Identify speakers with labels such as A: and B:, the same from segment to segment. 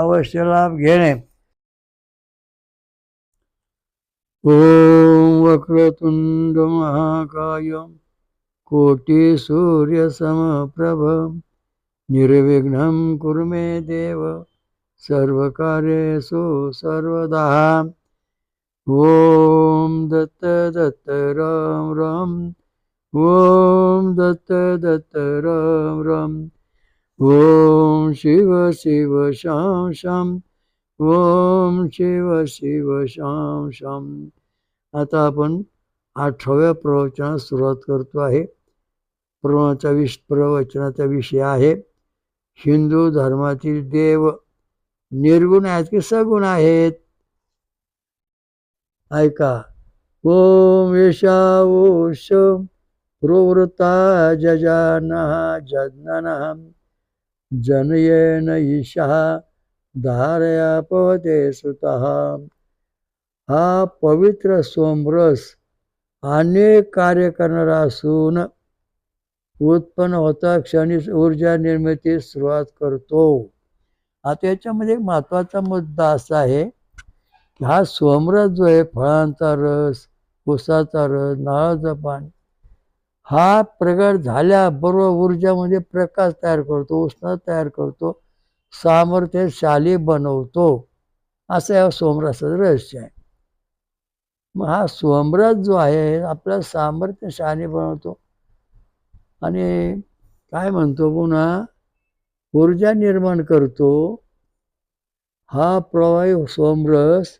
A: अवश्य लाभ घेणे. ओम वक्रतुंड महाकाय कोटी सूर्य समप्रभ निर्विघ्नं कुर्मे देव सर्वकार्येषु सर्वदा. ॐ दत्त दत्त राम राम ॐ दत्त दत्त राम राम ॐ शिव शिव शाम शाम ओम शिव शिव शाम शाम. आता आपण आठव्या प्रवचनात सुरुवात करतो आहे. प्रवचा विष प्रवचनाचा विषय आहे. हिंदू धर्मातील देव निर्गुण आहेत की सगुण आहेत? ऐका. ओम यशावोश प्रवृता जजाना जज्ञान जनयेन ईशा धारया पवते सुतः हा पवित्र सोमरस अनेक कार्य करणारा असून उत्पन्न होता क्षणी ऊर्जा निर्मितीस सुरुवात करतो. आता याच्यामध्ये एक महत्त्वाचा मुद्दा असा आहे की हा सोमरस जो आहे फळांचा रस उसाचा रस नाळाचं पाणी हा प्रगट झाल्याबरोबर ऊर्जामध्ये प्रकाश तयार करतो उष्णता तयार करतो. सामर्थ्य शाली बनवतो. असं या सोमरसाचं रहस्य आहे. मग हा सोमरस जो आहे आपला सामर्थ्यशाली बनवतो. आणि काय म्हणतो पुन्हा? ऊर्जा निर्माण करतो. हा प्रवाही सोमरस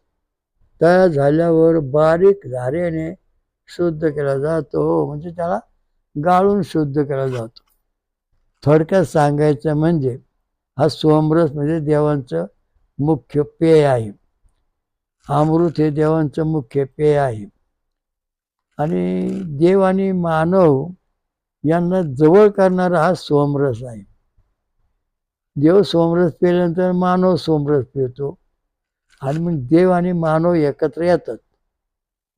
A: तयार झाल्यावर बारीक धारेने शुद्ध केला जातो. म्हणजे त्याला गाळून शुद्ध केला जातो. थोडक्यात सांगायचं म्हणजे हा सोमरस म्हणजे देवांचं मुख्य पेय आहे. अमृत हे देवांचं मुख्य पेय आहे. आणि देव आणि मानव यांना जवळ करणारा हा सोमरस आहे. देव सोमरस पिल्यानंतर मानव सोमरस पितो. आणि मग देव आणि मानव एकत्र येतात.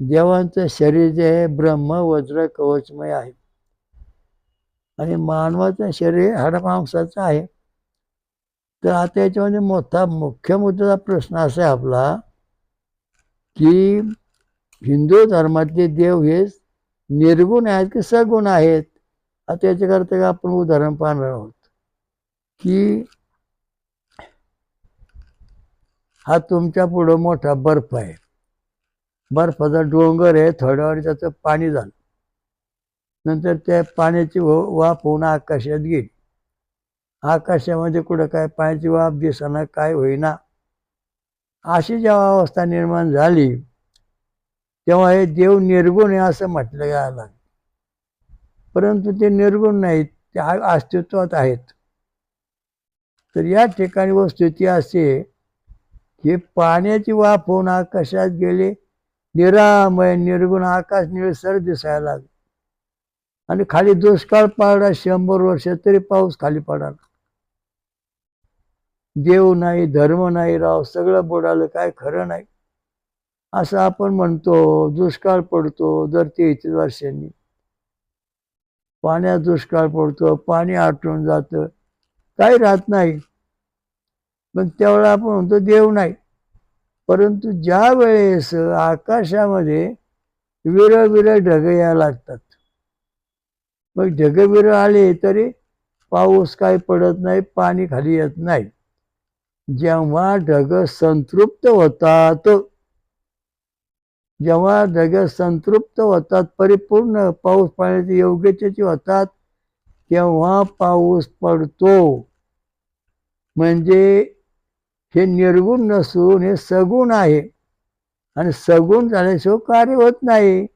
A: देवांचं शरीर जे आहे ब्रह्म वज्र कवचमय आहे. आणि मानवाचं शरीर हडमांसाचं आहे. तर आता याच्यामध्ये मोठा मुख्य मुद्द्याचा प्रश्न असा आहे आपला की हिंदू धर्मातले देव हे निर्गुण आहेत की सगुण आहेत? आता याच्याकरता आपण उदाहरण पाहणार आहोत की हा तुमच्या पुढं मोठा बर्फ आहे. बर्फाचा डोंगर आहे थोड्या वेळ त्याचं पाणी झालं. नंतर त्या पाण्याची वाफ होऊन आकाशात गेली. आकाशामध्ये कुठं काय पाण्याची वाफ दिसाना काय होईना. अशी जेव्हा अवस्था निर्माण झाली तेव्हा हे देव निर्गुण आहे असं म्हटलं गेलं परंतु ते निर्गुण नाहीत ते अस्तित्वात आहेत. तर या ठिकाणी वस्तुती असे की पाण्याची वाफ होऊन आकाशात गेले निरामय निर्गुण आकाश निळसर दिसायला लागले. आणि खाली दुष्काळ पाडा शंभर वर्ष तरी पाऊस खाली पडाला. देव नाही धर्म नाही राव सगळं बुडालं काय खरं नाही. असं आपण म्हणतो दुष्काळ पडतो दर तेहतीस वर्षांनी. पाण्यात दुष्काळ पडतो पाणी आटून जातं. काही राहत नाही. पण त्यावेळेला आपण म्हणतो देव नाही. परंतु ज्या वेळेस आकाशामध्ये विरळ विरळ ढग या लागतात मग ढग आले तरी पाऊस काही पडत नाही पाणी खाली येत नाही. जेव्हा ढग संतृप्त होतात जेव्हा ढग संतृप्त होतात परिपूर्ण पाऊस पाण्याचे योग्यतेचे होतात तेव्हा पाऊस पडतो. म्हणजे हे निर्गुण नसून हे सगुण आहे. आणि सगुण झाल्याशिवाय कार्य होत नाही.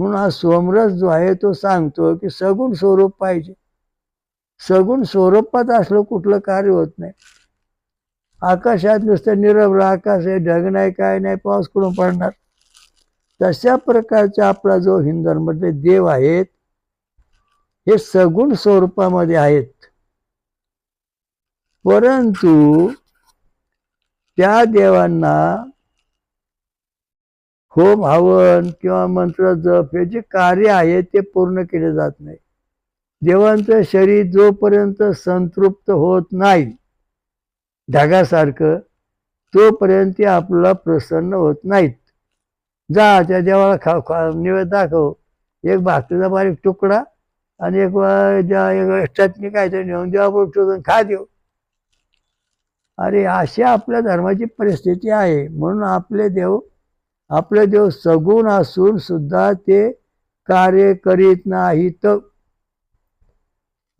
A: म्हणून हा सोमरस जो आहे तो सांगतो की सगुण स्वरूप पाहिजे. सगुण स्वरूपात असलं कुठलं कार्य होत नाही. आकाशात नुसतं निरभ्र आकाश आहे ढग नाही काय नाही पाऊस कुठून पडणार? तशा प्रकारचा आपला जो हिंदू देव आहेत हे सगुण स्वरूपामध्ये आहेत. परंतु त्या देवांना होम हवन किंवा मंत्र जप हे जे कार्य आहे ते पूर्ण केले जात नाही. देवांचं शरीर जोपर्यंत संतृप्त होत नाही ढगासारखं तोपर्यंत ते आपल्याला प्रसन्न होत नाहीत. जा त्या देवाला खा खा निवेद दाखव. एक भाकरीचा बारीक तुकडा आणि एक ज्या- एक चटणी काहीतरी नेऊन देवापुढे ठेवून खा देऊ अरे अशी आपल्या धर्माची परिस्थिती आहे. म्हणून आपले देव आपले देव सगुण असून सुद्धा ते कार्य करीत नाहीत.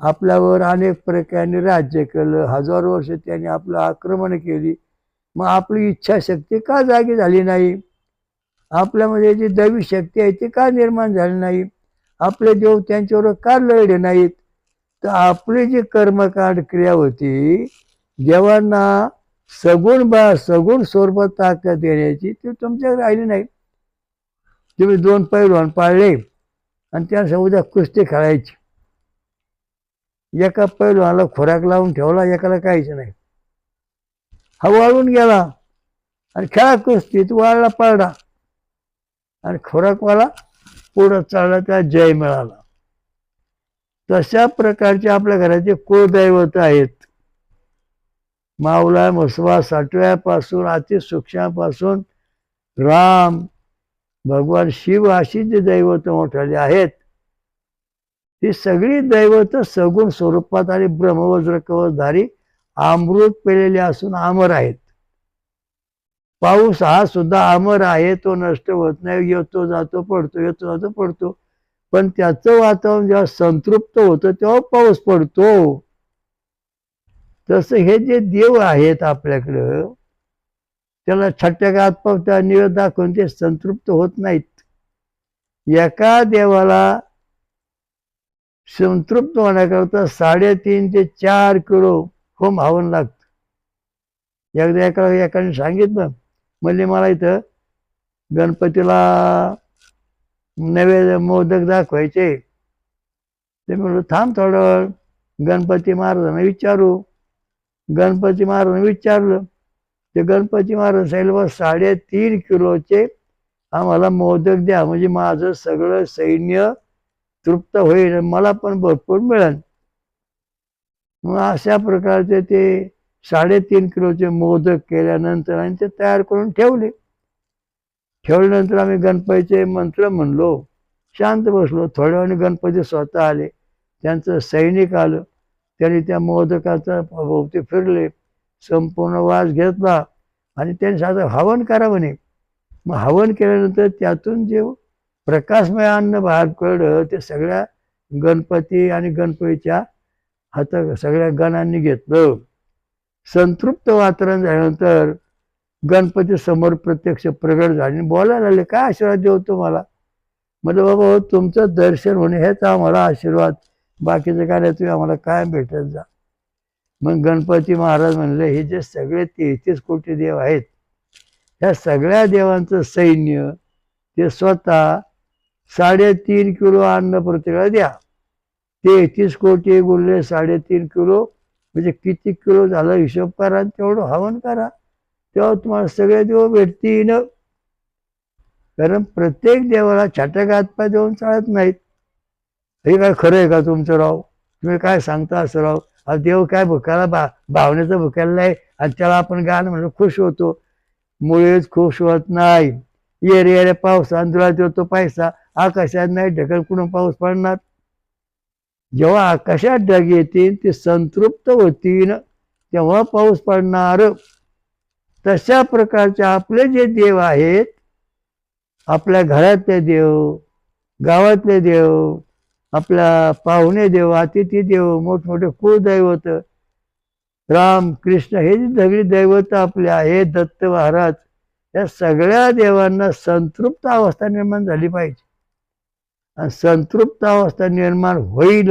A: आपल्यावर अनेक प्रकारे राज्य केलं. हजारो वर्ष त्यांनी आपलं आक्रमण केली. मग आपली इच्छाशक्ती का जागी झाली नाही? आपल्यामध्ये जी दैवी शक्ती आहे ती का निर्माण झाली नाही? आपले देव त्यांच्यावर का लढले नाहीत? तर आपली जी कर्मकांड क्रिया होती देवांना सगुण बा सगुण स्वरूपात ताकद देण्याची ती तुमच्याकडे आली नाही. तुम्ही दोन पैलवान पाळले आणि त्या उद्या कुस्ती खेळायची. एका पैलवानाला खोराक लावून ठेवला एकाला काहीच नाही. हा वाळून गेला आणि खेळा कुस्तीत वाळला पाळला. आणि खोराकवाला पुढं चालला त्या जय मिळाला. तशा प्रकारचे आपल्या घराचे कुळदैवत आहेत. माऊला म्हसवा साठव्यापासून अतिसूक्ष्मापासून राम भगवान शिव अशी जी दैवत मोठाली आहेत ही सगळी दैवत सगुण स्वरूपात आणि ब्रह्मवज्र कवचधारी अमृत पेलेले असून अमर आहेत. पाऊस हा सुद्धा अमर आहे तो नष्ट होत नाही येतो जातो पडतो येतो जातो पडतो. पण त्याचं वातावरण जेव्हा संतृप्त होतं तेव्हा पाऊस पडतो. तसं हे जे देव आहेत आपल्याकडं त्याला छट्ट्या हातपावत्या निवेद दाखवून ते संतृप्त होत नाहीत. एका देवाला संतृप्त होण्याकरता साडेतीन ते चार किलो होम हवन लागतं. एकदा एका एकाने सांगितलं म्हणजे मला इथं गणपतीला नवे मोदक दाखवायचे. ते म्हणलं थांब थोडं गणपती महाराजांना विचारू. गणपती महाराज विचारलं. ते गणपती महाराज साहेब साडेतीन किलोचे आम्हाला मोदक द्या म्हणजे माझं सगळं सैन्य तृप्त होईल मला पण भरपूर मिळेल. मग अशा प्रकारचे ते साडेतीन किलोचे मोदक केल्यानंतर आणि ते तयार करून ठेवले. ठेवल्यानंतर आम्ही गणपतीचे मंत्र म्हणलो. शांत बसलो थोड्या वेळाने गणपती स्वतः आले. त्यांचं सैनिक आलं. त्यांनी त्या मोदकाचा भोवती फिरले संपूर्ण वास घेतला आणि त्यांनी साधं हवन करा म्हणे. मग हवन केल्यानंतर त्यातून जे प्रकाशमय अन्न बाहेर पडलं ते सगळ्या गणपती आणि गणपतीच्या हात सगळ्या गणांनी घेतलं. संतृप्त वातावरण झाल्यानंतर गणपती समोर प्रत्यक्ष प्रगट झाले. आणि बोलायला लागले काय आशीर्वाद देऊ तुम्हाला? म्हटलं बाबा हो तुमचं दर्शन होणे हेच आम्हाला आशीर्वाद बाकीचं काय नाही तुम्ही आम्हाला काय भेटत जा. मग गणपती महाराज म्हणले हे जे सगळे तेहतीस कोटी देव आहेत ह्या सगळ्या देवांचं सैन्य ते स्वतः साडेतीन किलो अन्न प्रत्येकाला द्या. तेहतीस कोटी गुणले साडेतीन किलो म्हणजे किती किलो झालं हिशोब करा आणि तेवढं हवन करा. तेव्हा तुम्हाला सगळे देव भेटतील. कारण प्रत्येक देवाला छाटक हातपाय देऊन चालत नाहीत. हे काय खरं आहे का तुमचं राव? तुम्ही काय सांगता असं राव? अहो देव काय भुकायला बा भावनेचं भुकायला नाही. आणि त्याला आपण गाणं म्हणून खुश होतो. मुळेच खुश होत नाही. येरे येरे पाऊस अंधुरात येतो पैसा. आकाशात नाही ढकल कुठून पाऊस पडणार? जेव्हा आकाशात ढग येतील ते संतृप्त होतील. तेव्हा पाऊस पडणार. तशा प्रकारचे आपले जे देव आहेत आपल्या घरातले देव गावातले देव आपला पाहुणे देव अतिथी देव मोठमोठे कुळदैवत राम कृष्ण हे जे सगळी दैवत आपल्या हे दत्त महाराज या सगळ्या देवांना संतृप्त अवस्था निर्माण झाली पाहिजे. आणि संतृप्त अवस्था निर्माण होईल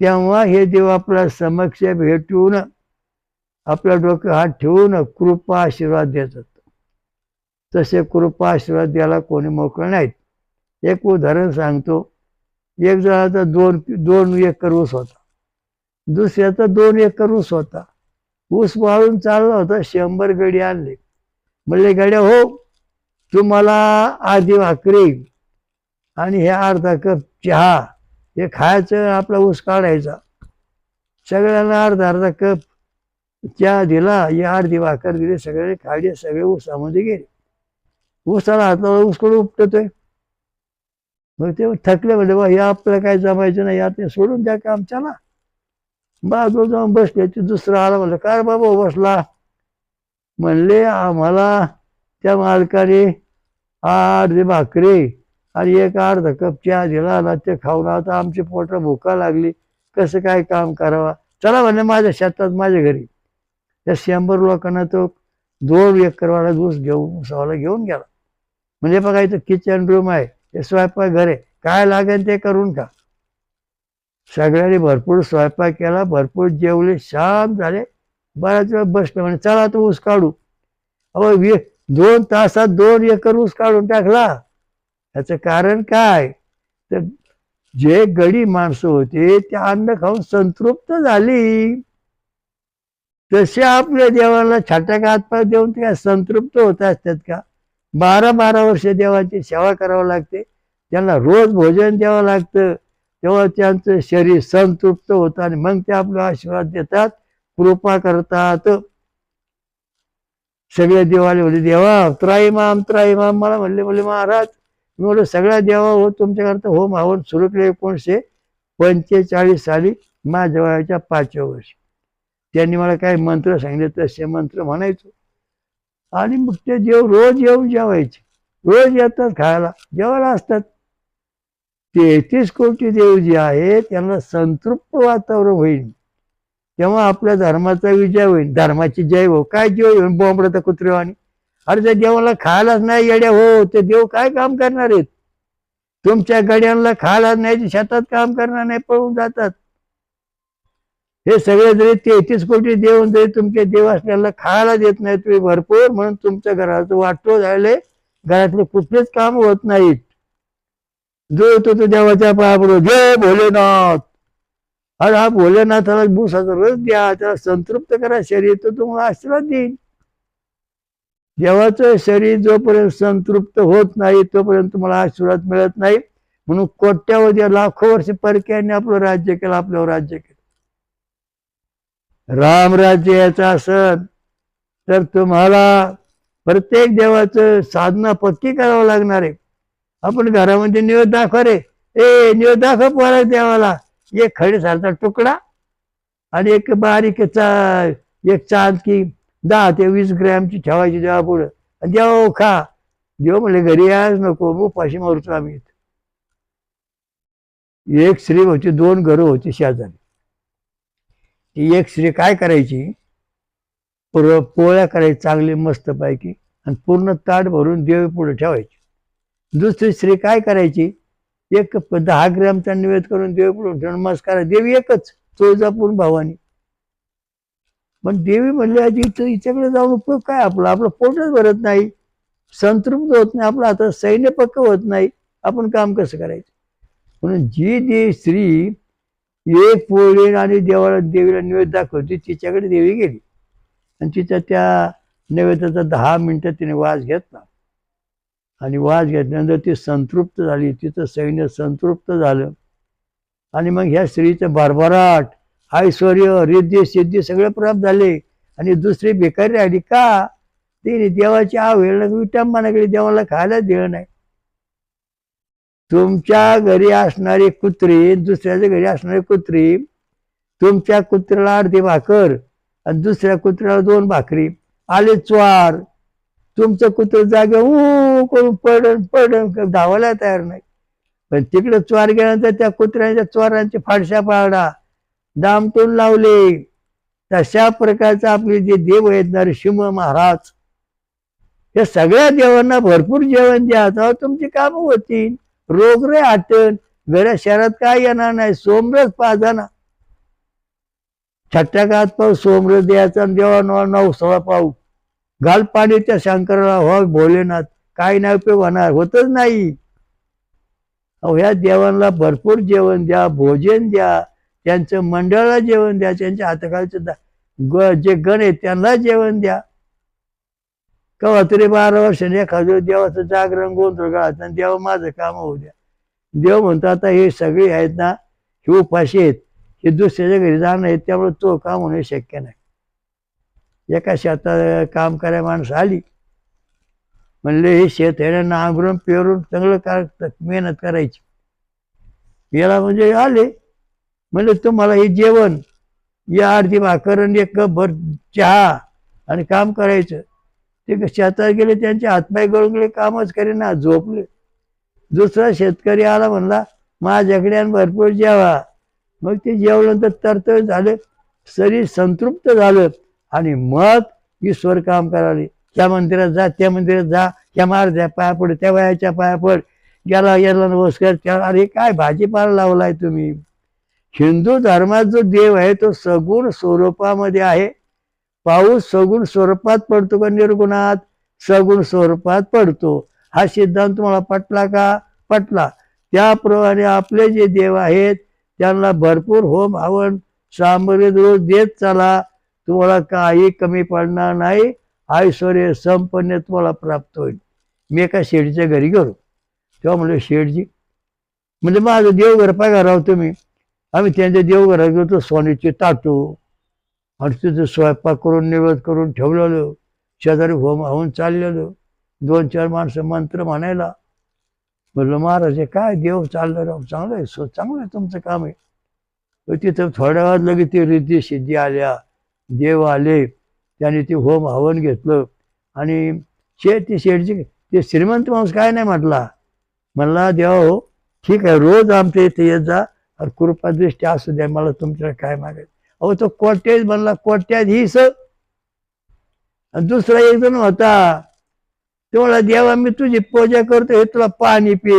A: तेव्हा हे देव आपल्या समक्ष भेटून आपल्या डोकं हात ठेवून कृपा आशीर्वाद देतात. तसे कृपा आशीर्वाद द्यायला कोणी मोकळ नाहीत. एक उदाहरण सांगतो. एक जणाचा दोन दोन एकर ऊस होता. दुसऱ्याचा दोन एकर ऊस होता. ऊस वाळून चालला होता शंभर गडी आणले. म्हणले गाड्या हो तुम्हाला आधी भाकरी आणि हे अर्धा कप चहा हे खायचं आपला ऊस काढायचा. सगळ्यांना अर्धा अर्धा कप चहा दिला या अर्धी भाकर दिली सगळे खाडे सगळे ऊसामध्ये गेले. ऊसाला हाताला ऊसकडून उपटतोय? मग ते थकले म्हणजे बा हे आपल्याला काय जमायचं नाही यात सोडून द्या काम चला बाजू जाऊन बसले ते दुसरं आला म्हणलं काय बाबा बसला. म्हणले आम्हाला त्या मालकाने अर्धे भाकरी आणि एक अर्धा कप चहा दिला ना ते खाऊन आता आमची पोटा भुका लागली. कसं काय काम करावा? चला म्हणले माझ्या शेतात माझ्या घरी. त्या शंभर लोकांना तो दोन एकरवाला दूस घेऊन उसावाला घेऊन गेला. म्हणजे बघा इथं किचन रूम आहे. हे स्वयंपाक घर. आहे काय लागेल ते करून का सगळ्यांनी भरपूर स्वयंपाक केला भरपूर जेवले शांत झाले. बऱ्याच वेळ बसले म्हणे चला तो ऊस काढू. अहो दोन तासात दोन एकर ऊस काढून टाकला. याचं कारण काय? तर जे गडी माणसं होते ते अन्न खाऊन संतृप्त झाली. तसे आपल्या देवाला छाटक हातपाय देऊन ते काय संतृप्त होत असतात का? बारा बारा वर्ष देवाची सेवा करावं लागते. त्यांना रोज भोजन द्यावं लागतं. तेव्हा त्यांचं शरीर संतृप्त होतं आणि मग ते आपला आशीर्वाद देतात कृपा करतात. सगळे देवाले म्हणले देवा त्राईमाम त्राईमाम. मला म्हणले म्हणले महाराज मी म्हणलं सगळ्या देवा हो तुमच्याकरता हो मावून सुरू एकोणीसशे पंचेचाळीस साली माझ्या वयाच्या पाचव्या वर्षी. त्यांनी मला काही मंत्र सांगितले तसे मंत्र म्हणायचो. आणि मग ते देव रोज येऊन जेवायचे. रोज येतात खायला. जेवायला असतात. तेहतीस कोटी देव जे आहे त्यांना संतृप्त वातावरण होईल. तेव्हा आपल्या धर्माचा विजय होईल. धर्माची जय हो. काय जय होईल? बोंबडत कुत्रेवाणी. अरे त्या देवाला खायलाच नाही येड्या. हो ते देव काय काम करणार आहेत? तुमच्या गड्यांना खायला नाही शेतात काम करणार नाही पळून जातात. हे सगळे जरी तेहतीस कोटी देऊन जरी तुमचे देव असल्याला खायला देत नाही तुम्ही भरपूर म्हणून तुमच्या घराचं वाटो झाले घरातले कुठलेच काम होत नाहीत. जो तो तो देवाच्या पायापुढे जय भोलेनाथ. अरे हा भोलेनाथाला भूसाचा रस द्या त्याला संतृप्त करा शरीर तो तुम्हाला आशीर्वाद देईल. देवाचं शरीर जोपर्यंत संतृप्त होत नाही तोपर्यंत तुम्हाला आशीर्वाद मिळत नाही. म्हणून कोट्यावधी लाखो वर्ष परक्याने आपलं राज्य केलं आपल्यावर राज्य केलं. रामराज्य याचा असन तर तुम्हाला प्रत्येक देवाचं साधना पक्की करावं लागणार आहे. आपण घरामध्ये निवेद दाखवा रे. ए निवेद दाखव पोरा देवाला. एक खडीसारखा तुकडा आणि एक बारीक चा एक चांद की दहा ते वीस ग्रॅमची ठेवायची देवा पुढं आणि देवा खा. देव म्हणले घरी आज नको उपाशी मारतो आम्ही एक स्त्री होती दोन घरं होती शेजारी. ती एक स्त्री काय करायची? पुर पोळ्या करायची चांगली मस्त पैकी आणि पूर्ण ताट भरून देवी पुढे ठेवायची. दुसरी स्त्री काय करायची? एक दहा ग्रॅमचा निवेद करून देवी पुढे ठेवून नमस्कार देवी एकच तुळजापूर भावानी. पण देवी म्हणली आजी इथं हिच्याकडे जाऊन उपयोग काय? आपला आपलं पोटच भरत नाही. संतृप्त होत नाही. आपलं आता सैन्य पक्क होत नाही. आपण काम कसं करायचं? म्हणून जी दे स्त्री एक पोळीन आणि देवाला देवीला नैवेद्य दाखवते तिच्याकडे देवी गेली. आणि तिच्या त्या नैवेद्याचा दहा मिनटं तिने वास घेतला. आणि वास घेतल्यानंतर ती संतृप्त झाली. तिचं सैन्य संतृप्त झालं. आणि मग ह्या स्त्रीचं भरभराट ऐश्वर रिद्धी सिद्धी सगळे प्राप्त झाले. आणि दुसरी बेकारी राहिली. का? तिने देवाची अवहेलना विटंबनाकडे देवाला खायला दिलं नाही. तुमच्या घरी असणारी कुत्री दुसऱ्याच्या घरी असणारी कुत्री तुमच्या कुत्र्याला अर्धी भाकर आणि दुसऱ्या कुत्र्याला दोन भाकरी. आले चवार तुमचं कुत्र जागे ऊ करून पडन पडण धावायला तयार नाही. पण तिकडे चोर गेल्यानंतर त्या कुत्र्यांच्या चोरांची फाडशा पाडा. दामटून लावले. तशा प्रकारचं आपले जे देव आहेत नरसिंह महाराज हे सगळ्या देवांना भरपूर जेवण द्या. तुमची कामं होतील. रोग रे आटन घरा शहरात काय येणार नाही सोमरस पाजाना छट्ट्याकात पाहू सोमरस द्यायचा आणि देवा नवा नऊ सव्वा पाऊ घाल पाणी त्या शंकराला हो भोलेनाथ काय नाही उपयोग होणार होतच नाही. अहो ह्या देवांना भरपूर जेवण द्या भोजन द्या त्यांचं मंडळाला जेवण द्या त्यांच्या हाताखालचं ग जे गण आहेत त्यांना जेवण द्या. कवा तरी बारा वर्षाने एखादं देवाचं जागरण गोंधळ घालत आणि देव माझं काम होऊ द्या. देव म्हणतो आता हे सगळे आहेत ना हे उपाशी आहेत हे दुसऱ्याच्या घरी जाणं आहेत त्यामुळे तो काम होणे शक्य नाही. एका शेतात काम करायला माणसं आली. म्हणले हे शेत आहे ना नांगरून पेरून चांगलं कर मेहनत करायची. याला म्हणजे आले. म्हणले तुम्हाला हे जेवण या अर्धी भाकर आणि एक कप भर चहा आणि काम करायचं. ते क- शेतात गेले त्यांचे हातपाय गळून गेले कामच करेना झोपले. दुसरा शेतकरी आला म्हणला माझ्याकडे आणि भरपूर जेवा. मग ते जेवल्यानंतर तरतळ झाले शरीर संतृप्त झालं आणि मग ईश्वर काम करावे त्या मंदिरात जा त्या मंदिरात जा त्या मार द्या पाया पड त्या वयाच्या पाया पड. याला याला नमस्कार त्याला अरे काय भाजीपाला लावलाय तुम्ही? हिंदू धर्मात जो देव आहे तो सगुण स्वरूपामध्ये आहे. पाऊस सगुण स्वरूपात पडतो का निर्गुणात? सगुण स्वरूपात पडतो. हा सिद्धांत तुम्हाला पटला का? पटला. त्याप्रमाणे आपले जे देव आहेत त्यांना भरपूर होम हवन सामग्री रोज देत चला. तुम्हाला काही कमी पडणार नाही. ऐश्वर संपन्न तुम्हाला प्राप्त होईल. मी एका शेडच्या घरी गेलो. तेव्हा म्हणलं शेडजी म्हणजे माझं देवघर पाय राव तुम्ही. आम्ही त्यांच्या देवघरात गेलो सोन्याचे ताटू आणि तिथं स्वयंपाक करून निवेद करून ठेवलेलं. शेजारी होम होऊन चाललेलं. दोन चार माणसं मंत्र म्हणायला. म्हणलं महाराज हे काय देव चाललं राव? चांगलं आहे सो चांगलं आहे तुमचं काम आहे. तिथं थोड्या वेळात लगेच ते रिद्धी सिद्धी आल्या. देव आले. त्याने ते होम हवन घेतलं. आणि शेठ ते शेठचे ते श्रीमंत माणूस काय नाही म्हटला. म्हणला देवा हो ठीक आहे रोज आमच्या इथे येत जा. कृपादृष्टी कृपा असू द्या मला तुमच्याकडे काय मागायचं? अहो तो कोट्यात बनला कोट्यात हीच आणि दुसरा एक जण होता. तेवढा देवा मी तुझी पूजा करतो हे तुला पाणी पे.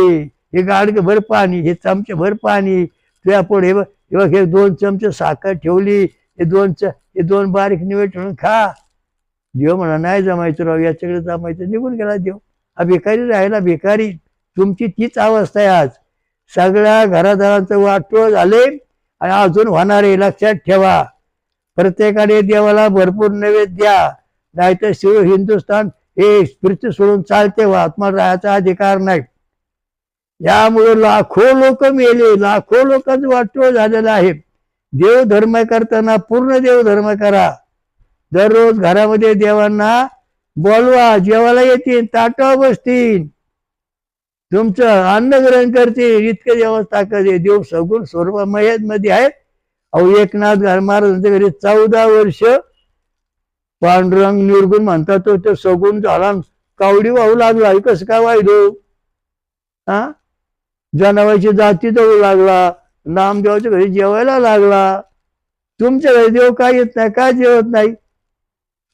A: हे गाडगे भर पाणी हे चमचे भर पाणी. तुझ्या पुढे हे बघ हे हे दोन चमचे साखर ठेवली हे दोन च हे दोन बारीक निवड ठेवून खा. देव म्हणा नाही जमायचं राव याच्याकडे जमायचं. निघून गेला देव. हा भिकारी राहिला भिकारी. तुमची तीच अवस्था आहे आज. सगळ्या घरादारांचं वाटोळ झाले. आणि अजून होणारे लक्षात ठेवा. प्रत्येकाने देवाला भरपूर नैवेद्य द्या. नाहीतर शिव हिंदुस्थान हे पृथ्वी सोडून चालते आत्मा राहायचा अधिकार नाही. यामुळे लाखो लोक मेले लाखो लोकांचं वाटोळ झालेलं आहे. देव धर्म करताना पूर्ण देव धर्म करा. दररोज घरामध्ये देवांना बोलवा जेवायला येतील ताटावर बसतील. तुमचं अन्न ग्रहण करते इतकं देवाच ताकद देव सगुण स्वरूप मयत मध्ये आहेत. अहो एकनाथ महाराजांच्या घरी चौदा वर्ष पांडुरंग निर्गुण म्हणतात तो तो सगुण झाला. कावडी वाहू लागला. कसं काय वाहिलो हा? जनावरची जाती जाऊ लागला. नामदेवाच्या घरी जेवायला लागला. तुमच्या घरी देव काय येत नाही काय जेवत नाही?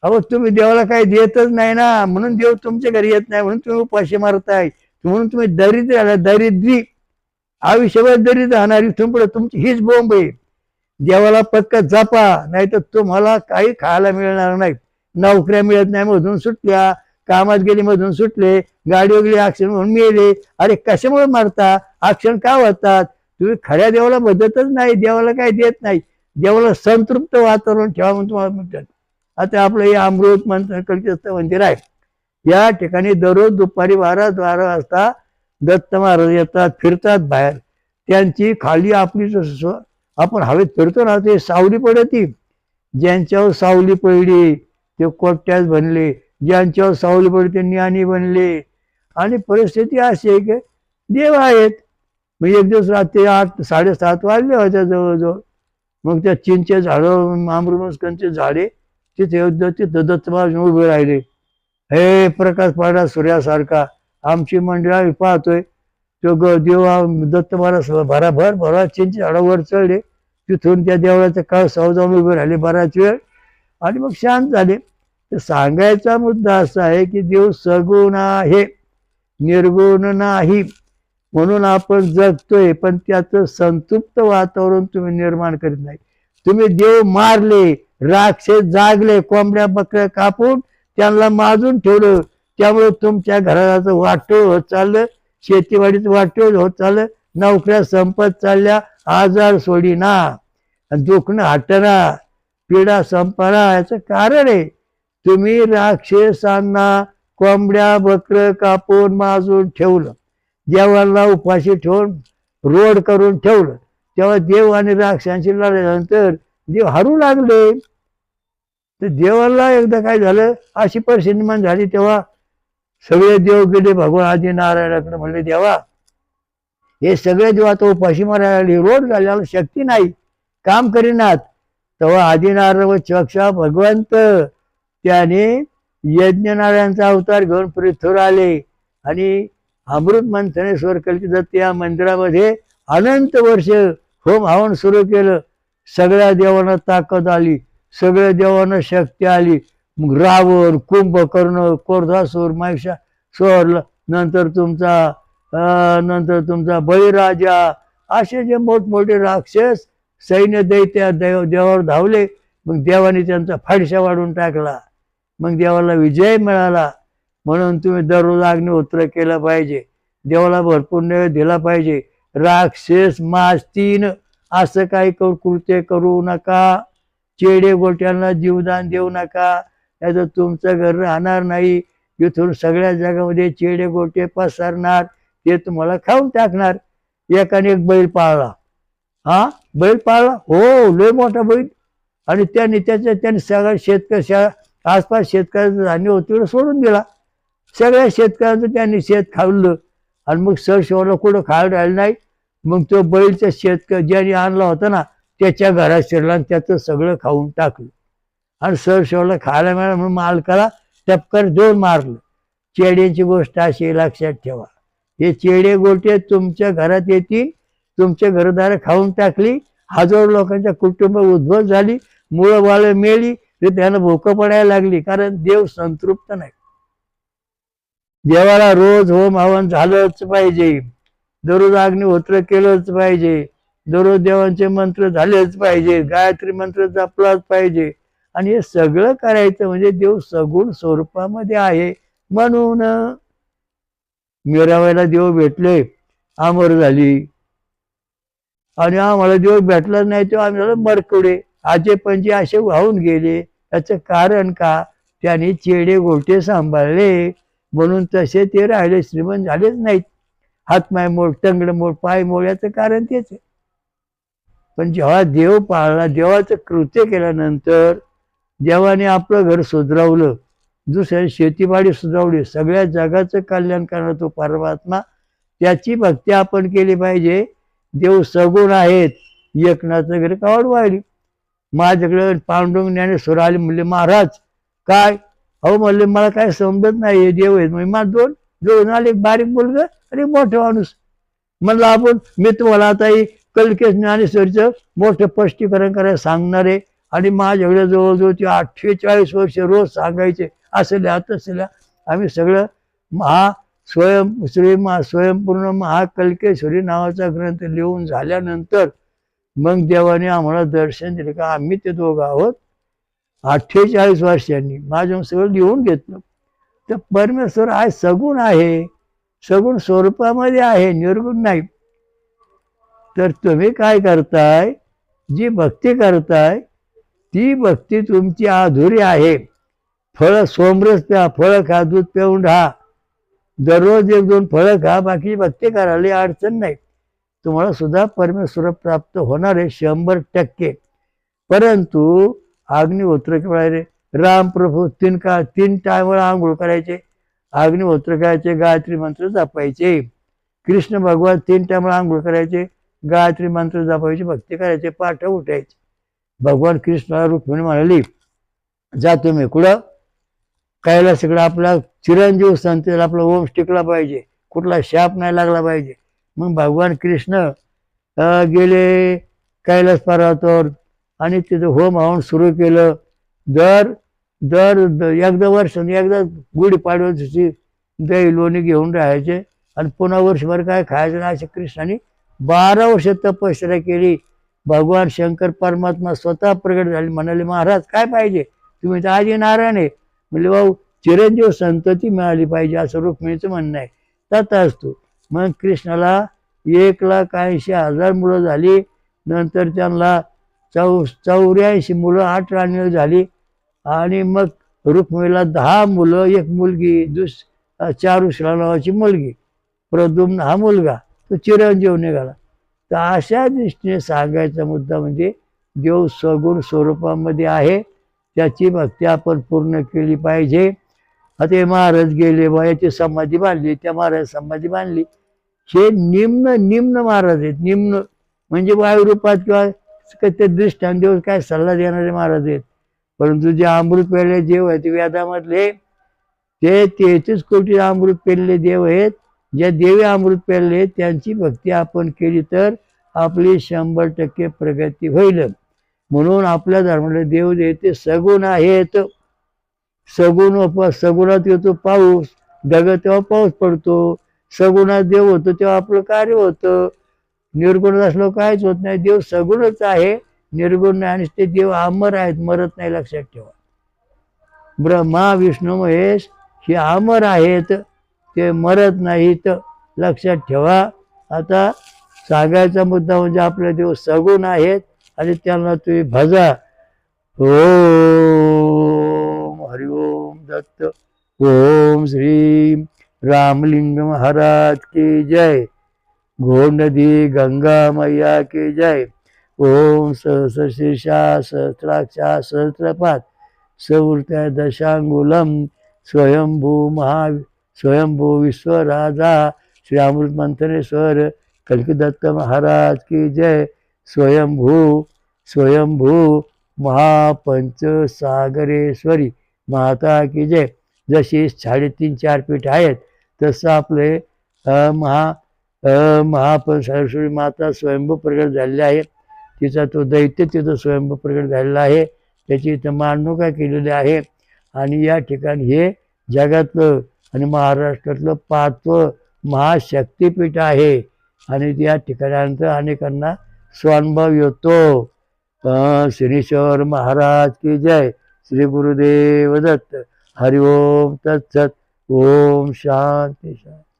A: अहो तुम्ही देवाला काही देतच नाही ना. म्हणून देव तुमच्या घरी येत नाही म्हणून तुम्ही उपाशी मारताय. म्हणून तुम्ही दरिद्र आला दरिद्री आयुष्यभर दरिद्र राहणारी तुमकडे तुमची हीच बोंब आहे. देवाला पक्क जपा नाही तर तुम्हाला काही खायला मिळणार नाही नोकऱ्या मिळत नाही मधून सुटल्या. कामात गेली मधून सुटले. गाडी वगैरे आक्षण म्हणून मिळले अरे कशामुळे मारता? आक्षण का होतात? तुम्ही खऱ्या देवाला मदतच नाही देवाला काही देत नाही. देवाला संतृप्त वातावरण ठेवा म्हणून तुम्हाला म्हणतात. आता आपलं हे अमृत मंत्र कल्पित मंदिर आहे. या ठिकाणी दररोज दुपारी बारा बारा वाजता दत्त महाराज येतात फिरतात बाहेर. त्यांची खाली आपली आपण हवेत फिरतो ना ते सावली पडती. ज्यांच्यावर सावली पडली ते कोट्यात बनले. ज्यांच्यावर सावली पडली ते ज्ञानी बनले. आणि परिस्थिती अशी आहे की देव आहेत. मग एक दिवस रात्री आठ साडेसात वाजले होत्या जवळजवळ. मग त्या चीनचे झाडं आमृमस्कनचे झाडे तिथे तिथं दत्त महाराज उभे राहिले. हे प्रकाश पाडा सूर्यासारखा. आमची मंडळी आम्ही पाहतोय. तो ग देवा दत्त महाराज भराभर भरा चिंचे झाडावर चढले. तिथून त्या देवळाचं काळ जाऊन उभे राहिले बराच वेळ. आणि मग शांत झाले. तर सांगायचा मुद्दा असा आहे की देव सगुण आहे. निर्गुण नाही. म्हणून आपण जगतोय पण त्याचं संतृप्त वातावरण तुम्ही निर्माण करीत नाही. तुम्ही देव मारले राक्षस जागले कोंबड्या बकऱ्या कापून त्यांना माजून ठेवलं. त्यामुळे तुमच्या घराचं वाटोळ होत चाललं शेतीवाडीचं वाटोळ होत चाललं नोकऱ्या संपत चालल्या आजार सोडीना. दुखणं हटना पिढा संपणा याचं कारण आहे. तुम्ही राक्षसांना कोंबड्या बकर कापून माजून ठेवलं. देवाला उपाशी ठेवून रोड करून ठेवलं. तेव्हा देव आणि राक्षांशी लढल्यानंतर देव हरू लागले. तर देवाला एकदा काय झालं अशी परिस्थिती निर्माण झाली तेव्हा सगळे देव गेले भगवान आजी नारायणाकडे म्हणले देवा हे सगळे देव आता उपाशी मारायला लागले रोड घालायला शक्ती नाही काम करीनात. तेव्हा आदिनारायण व चक्षा भगवंत त्याने यज्ञनारायणचा अवतार घेऊन पृथ्वीवर आले आणि अमृत मंथने स्वर कल्पित त्या मंदिरामध्ये अनंत वर्ष होम हवन सुरू केलं. सगळ्या देवांना ताकद आली. सगळ्या देवांना शक्ती आली. मग रावण कुंभकर्ण कोरधासूर महिषा स्वर नंतर तुमचा नंतर तुमचा बळीराजा असे जे मोठमोठे राक्षस सैन्य दैत्या देव देवावर धावले. मग देवाने त्यांचा फाडशा वाढून टाकला. मग देवाला विजय मिळाला. म्हणून तुम्ही दररोज अग्निहोत्र केलं पाहिजे. देवाला भरपूर नैवेद्य दिला पाहिजे. राक्षस मास्तीन असं काही करू कृत्य करू नका. चेडे गोट्यांना जीवदान देऊ नका. याचं तुमचं घर राहणार नाही. इथून सगळ्या जगामध्ये चेडे गोटे पसरणार. ते तुम्हाला खाऊन टाकणार. एकाने एक बैल पाळला. हा? बैल पाळला? हो लय मोठा बैल. आणि त्याने त्याच्या त्याने सगळ्या शेतकऱ्या आसपास शेतकऱ्याचं धान्य होतं सोडून दिला. सगळ्या शेतकऱ्यांचं त्यांनी शेत खाल्लं. आणि मग सर शिवाला कुठं खायला राहिलं नाही. मग तो बैलचा शेतकरी ज्याने आणला होता ना त्याच्या घरात शिरला आणि त्याचं सगळं खाऊन टाकलं. आणि सर शेवला खायला मिळालं म्हणून मालकाला टपकर दोन मारलं. चेड्याची गोष्ट अशी लक्षात ठेवा. हे चेडे गोटे तुमच्या घरात येतील तुमच्या घरदार खाऊन टाकली हजारो लोकांच्या कुटुंब उद्ध्वस्त झाली मुळं बाळ मिळली तर त्यांना भोकं पडायला लागली कारण देव संतृप्त नाही. देवाला रोज होम हवन झालंच पाहिजे. दररोज अग्निहोत्र केलंच पाहिजे. दररोज देवांचे मंत्र झालेच पाहिजे गायत्री मंत्र जपलाच पाहिजे. आणि हे सगळं करायचं म्हणजे देव सगुण स्वरूपामध्ये आहे. म्हणून मिरावायला देव भेटले अमर झाली. आणि आम्हाला देव भेटला नाही तेव्हा आम्ही झालो मरकडे आजे पंजे असे वाहून गेले. याचं कारण का? त्यांनी चेडे गोटे सांभाळले. म्हणून तसे ते राहिले श्रीमंत झालेच नाहीत. हातमाय मोड टंगड मोड पाय मोड याचं कारण तेच आहे. पण जेव्हा देव पाळला देवाचं कृत्य केल्यानंतर देवाने आपलं घर सुधरवलं दुसऱ्या शेतीबाडी सुधावली सगळ्या जगाचं कल्याण करणार तो परमात्मा त्याची भक्ती आपण केली पाहिजे. देव सगुण आहेत. एकनाथ घर कावड वाढली माझ्याकडे पांडुरंग ज्ञानेश्वर आले म्हणले महाराज काय? अहो म्हणले मला काय समजत नाही हे देव आहेत. म्हणजे मला दोन दोन आले एक बारीक मुलगा आणि मोठा माणूस. म्हणलं आपण मी तुम्हाला आता कलकेश ज्ञानेश्वरीचं मोठं स्पष्टीकरण करायला सांगणार आहे. आणि माझ्याकडे जवळजवळ ते अठ्ठेचाळीस वर्ष रोज सांगायचे असं तसल्या आम्ही सगळं महा स्वयं श्री महा स्वयंपूर्ण महाकल्केश्वरी नावाचा ग्रंथ लिहून झाल्यानंतर मग देवाने आम्हाला दर्शन दिलं का आम्ही ते दोघं आहोत. अठ्ठेचाळीस वर्षांनी माझं सगळं लिहून घेतलं. तर परमेश्वर आहे सगुण आहे. सगुण स्वरूपामध्ये आहे निर्गुण नाही. तर तुम्ही काय करताय? जी भक्ती करताय ती भक्ती तुमची अधुरी आहे. फळं सोमरस प्या फळं खा दूध पिऊन राहा. दररोज एक दोन फळं खा बाकी भक्ती करायला अडचण नाही. तुम्हाला सुद्धा परमेश्वर प्राप्त होणार आहे शंभर टक्के. परंतु अग्निहोत्र रे. राम प्रभू तीन का तीन टायमाला आंघोळ करायचे. अग्निहोत्र करायचे गायत्री मंत्र जपायचे. कृष्ण भगवान तीन टायमाला आंघोळ करायचे. गायत्री मंत्र जपायची भक्ती करायची पाठ उठायचे. भगवान कृष्णाला रुक्मिणी म्हणाली जा तुम्ही कुठं? कैलासकडे आपला चिरंजीव संतेल आपला ओम टिकला पाहिजे. कुठला शाप नाही लागला पाहिजे. मग भगवान कृष्ण गेले कैलास पर्वतावर आणि तिथं होम हवन सुरू केलं. दर दर एकदा वर्ष एकदा गुढीपाडव्याची दही लोणी घेऊन राहायचे. आणि पुन्हा वर्षभर काय खायचं नाही असे कृष्णाने बारा वर्ष तपश्चर्या केली. भगवान शंकर परमात्मा स्वतः प्रगट झाले. म्हणाले महाराज काय पाहिजे? तुम्ही तर आजी नारायण आहे. म्हणजे भाऊ चिरंजीव संतती मिळाली पाहिजे असं रुक्मिणीचं म्हणणं आहे. तथा असतो. मग कृष्णाला एक लाख ऐंशी हजार मुलं झाली. नंतर त्यांना चौ चौऱ्याऐंशी मुलं आठ राणी झाली. आणि मग रुक्मिणीला दहा मुलं एक मुलगी दुस चारुश्रा नावाची मुलगी प्रद्युम्न हा मुलगा. तो चिरंजीव निघाला. तर अशा दृष्टीने सांगायचा मुद्दा म्हणजे देव सगुण स्वरूपामध्ये आहे. त्याची भक्ती आपण पूर्ण केली पाहिजे. आता हे महाराज गेले बा याची समाधी बांधली त्या महाराज समाधी बांधली. हे निम्न निम्न महाराज आहेत. निम्न म्हणजे वायुरूपात किंवा ते दृष्टांत देव काय सल्ला देणारे महाराज आहेत. परंतु जे अमृत पेरले देव आहेत वेदामधले ते तेहतीस कोटी अमृत पेरले देव आहेत. ज्या देवी अमृत पेरले त्यांची भक्ती आपण केली तर आपली शंभर टक्के प्रगती होईल. म्हणून आपल्या धर्माला देव देते सगुण आहेत. सगुण सगुणात येतो पाऊस ढग तेव्हा पाऊस पडतो. सगुणात देव होतो तेव्हा आपलं कार्य होतं. निर्गुण असलो काहीच होत नाही देव सगुणच आहे. निर्गुण नाही आणि ते देव अमर आहेत मरत नाही लक्षात ठेवा. ब्रह्मा विष्णू महेश हे अमर आहेत. ते मरत नाहीत लक्षात ठेवा. आता सांगायचा मुद्दा म्हणजे आपले दिवस सगुण आहेत आणि त्यांना तुम्ही भजा. ओम हरिओम दत्त. ओम श्री रामलिंग महाराज की जय. गोनदी गंगा मैया की जय. ओम सहस्र शीर्षा सहस्राक्षा सहस्रपात सवृत्या दशांगुलम स्वयंभू महा स्वयंभू विश्वराजा श्री अमृत मंथनेश्वर कल्किदत्त महाराज की जय. स्वयंभू स्वयंभू महापंच सागरेश्वरी माता की जय. जशी साडेतीन चार पीठ आहेत तसं आपले महा अ, महापंच सरस्वती माता स्वयंभू प्रगट झालेली आहे. तिचा तो दैत्य तिथं स्वयंभू प्रगट झालेला आहे. त्याची इथं मांडणुका केलेली आहे. आणि या ठिकाणी हे जगातलं आणि महाराष्ट्रातलं पाचवं महाशक्तिपीठ आहे. आणि या ठिकाणांचा अनेकांना स्वानुभव येतो. अं, शनीश्वर महाराज की जय. श्री गुरुदेव दत्त. हरिओम तत्सत. ओम शांती शांती.